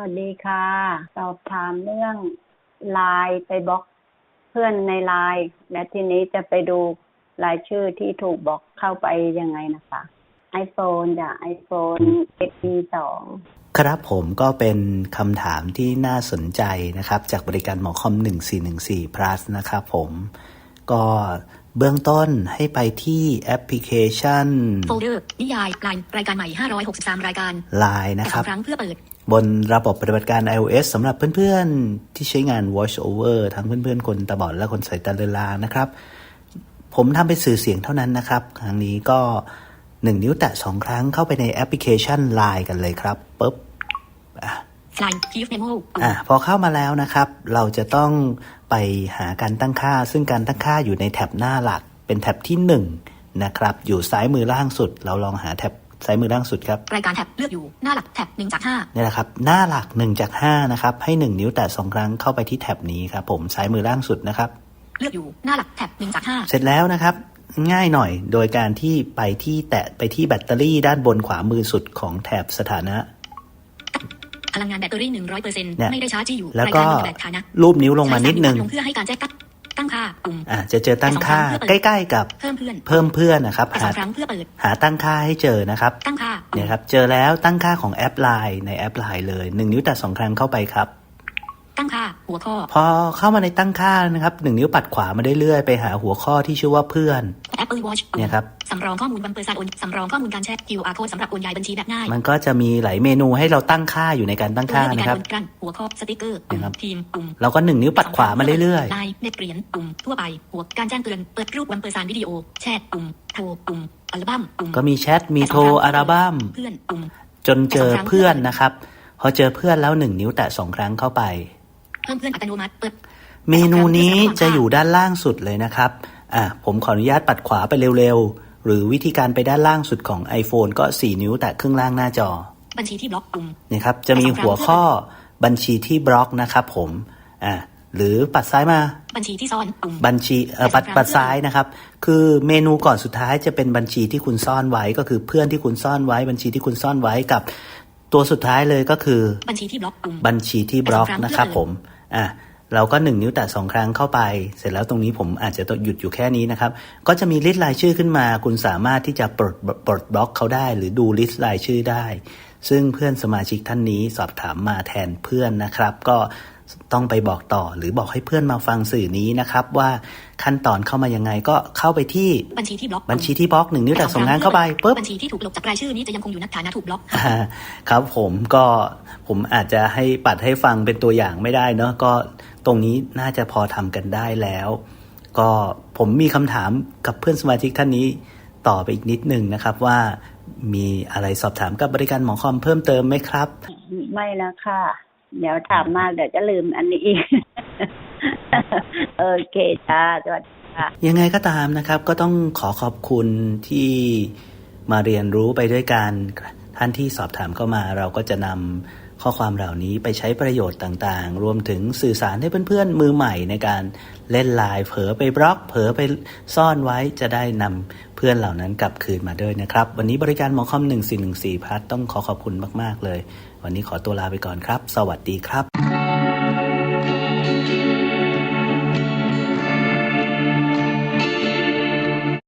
วัสดีค่ะ สอบถามเรื่องไลน์ไปบล็อกเพื่อนในไลน์และทีนี้จะไปดูรายชื่อที่ถูกบล็อกเข้าไปยังไงนะคะ iPhone จ้ะ iPhone XP สองครับผมก็เป็นคำถามที่น่าสนใจนะครับ จากบริการหมอคอม 1414 plus นะครับผมก็ เบื้องต้นให้ไปที่แอปพลิเคชันโฟลเดอร์นิยายไลน์รายการใหม่ 563 รายการ Line นะแต่คสรัอบงครั้งเพื่อเปิด บนระบบปฏิบัติการ iOS สำหรับเพื่อนๆ ที่ใช้งาน Watch Over ทั้งเพื่อนๆ คนตาบอดและคนสายตาเลือนลางนะครับ ผมทำเป็นสื่อเสียงเท่านั้นนะครับ ครั้งนี้ก็ 1 นิ้วแตะ 2 ครั้งเข้าไปในแอปพลิเคชัน Line กันเลยครับปุ๊บไล น์คีฟเมโมอะพอเข้ามาแล้วนะครับ เราจะต้องไปหาการตั้งค่า ซึ่งการตั้งค่าอยู่ในแท็บหน้าหลัก เป็นแท็บที่1นะครับ อยู่ซ้ายมือล่างสุด เราลองหาแท็บซ้ายมือล่างสุดครับ รายการแท็บเลือกอยู่หน้าหลักแท็บ1จากนี่แหละครับ หน้าหลัก1จาก5นะครับ ให้ 1 นิ้วแตะ2ครั้งเข้าไปที่แท็บนี้ครับผมซ้ายมือล่างสุดนะครับ5เลือกอยู่หน้าหลักแท็บ1จากเสร็จแล้วนะครับง่ายหน่อยโดยการที่ไปที่แตะไปที่แบตเตอรี่ด้านบนขวามือสุดของแถบสถานะ5 พลังงานแบตเตอรี่100%เนี่ยไม่ได้ชาร์จที่อยู่แล้วรายก็การมีแบตฐานะรูปนิ้วลงมานิดนึงใช้สามวลงเพื่อให้การแจ้งตั้งตั้งค่าปุ่มอะจะเจอตั้งค่าใกล้ ๆ กับเพิ่มเพื่อนเพิ่มเพื่อนนะครับแต่สหาองครั้งเพื่อเปิดหาตั้งค่าให้เจอนะครับตั้งค่าปุ่มเนี่ยครับเจอแล้วตั้งค่าของแอปไลน์ในแอปไลน์เลย1นิ้วแตะ2ครั้งเข้าไปครับ ตั้งค่าหัวข้อ พอเข้ามาในตั้งค่านะครับ1นิ้วปัดขวามาได้เรื่อยๆไปหาหัวข้อที่ชื่อว่าเพื่อน Apple Watch ปุ่มเนี่ยครับสำรองข้อมูลวันเปิดสารโอนสำรองข้อมูลการแชท QR code สำหรับโอนย้ายบัญชีแบบง่าย มันก็จะมีหลายเมนูให้เราตั้งค่าอยู่ในการตั้งตัวค่าเลือกในนะการครับโอนกลั่นหัวข้อสติกเกอร์ปุ่มนะครับทีมปุ่มเราก็1นิ้วปัดขวามาเรื่อยไลน์เน็ตเหรียญปุ่มทั่วไปหัวการแจ้งเตือนเปิดรูปวันเปิดสารวิดีโอ แชทปุ่มโทรปุ่มอัลบั้มปุ่มๆก็มีแชทมีโทรอัลบั้มเพื่อนปุ่มจนเจอเพื่อนนะครับ พอเจอเพื่อนแล้ว1นิ้วแตะ2ครั้งเข้าไปเพิ่มเพื่อนอัตโนมัติเปิดเมนูนี้จะอยู่ด้านล่างสุดเลยนะครับอะผมขออนุญาตปัดขวาไปเร็วๆ หรือวิธีการไปด้านล่างสุดของ iPhone ก็ 4 นิ้ว แตะครึ่งล่างหน้าจอ บัญชีที่บล็อกปุ่มนี่ครับ จะมีหัวข้อบัญชีที่บล็อกนะครับผมอะหรือปัดซ้ายมา บัญชีที่ซ่อนปุ่มบัญชีเอ่อปัดปัดซ้ายนะครับ คือเมนูก่อนสุดท้ายจะเป็นบัญชีที่คุณซ่อนไว้ก็คือเพื่อนที่คุณซ่อนไว้ บัญชีที่คุณซ่อนไว้กับ ตัวสุดท้ายเลยก็คือ บัญชีที่บล็อกปุ่มบัญชีที่บล็อกแต่สองครั้งนะครับเพื่อผม อะเราก็หนึ่งนิ้วแตะสองครั้งเข้าไป เสร็จแล้วตรงนี้ผมอาจจะต้องหยุดอยู่แค่นี้นะครับ ก็จะมีลิสต์รายชื่อขึ้นมา คุณสามารถที่จะปลดปลดบล็อกเขาได้ หรือดูลิสต์รายชื่อได้ ซึ่งเพื่อนสมาชิกท่านนี้สอบถามมาแทนเพื่อนนะครับ ก็ ต้องไปบอกต่อหรือบอกให้เพื่อนมาฟังสื่อนี้นะครับ ว่าขั้นตอนเข้ามายังไงก็เข้าไปที่บัญชีที่บล็อกบัญชีที่บล็อกหนึ่งนิ้วแตะสองครั้งเข้าไปปุ๊บบัญชีที่ถูกลบจากรายชื่อนี้จะยังคงอยู่ในฐานะถูกบล็อกอ่าครับผมก็ผมอาจจะให้ปัดให้ฟังเป็นตัวอย่างไม่ได้เนาะก็ตรงนี้น่าจะพอทำกันได้แล้ว ก็ผมมีคำถามกับเพื่อนสมาชิกท่านนี้ต่อไปอีกนิดนึงนะครับว่ามีอะไรสอบถามกับบริการหมอคอมเพิ่มเติมไหมครับ ไม่แล้วค่ะ เดี๋ยวถามมากเดี๋ยวจะลืมอันนี้อีกโอเคจ้าสวัสดีค่ะยังไงก็ตามนะครับ ก็ต้องขอขอบคุณที่มาเรียนรู้ไปด้วยกันท่านที่สอบถามเข้ามาเราก็จะนำ ข้อความเหล่านี้ไปใช้ประโยชน์ต่างๆ รวมถึงสื่อสารให้เพื่อนๆ มือใหม่ในการเล่นไลน์เผลอไปบล็อก เผลอไปซ่อนไว้จะได้นำเพื่อนเหล่านั้นกลับคืนมาด้วยนะครับ วันนี้บริการหมอคอม 1414 พัทต้องขอขอบคุณมากๆเลย วันนี้ขอตัวลาไปก่อนครับ สวัสดีครับ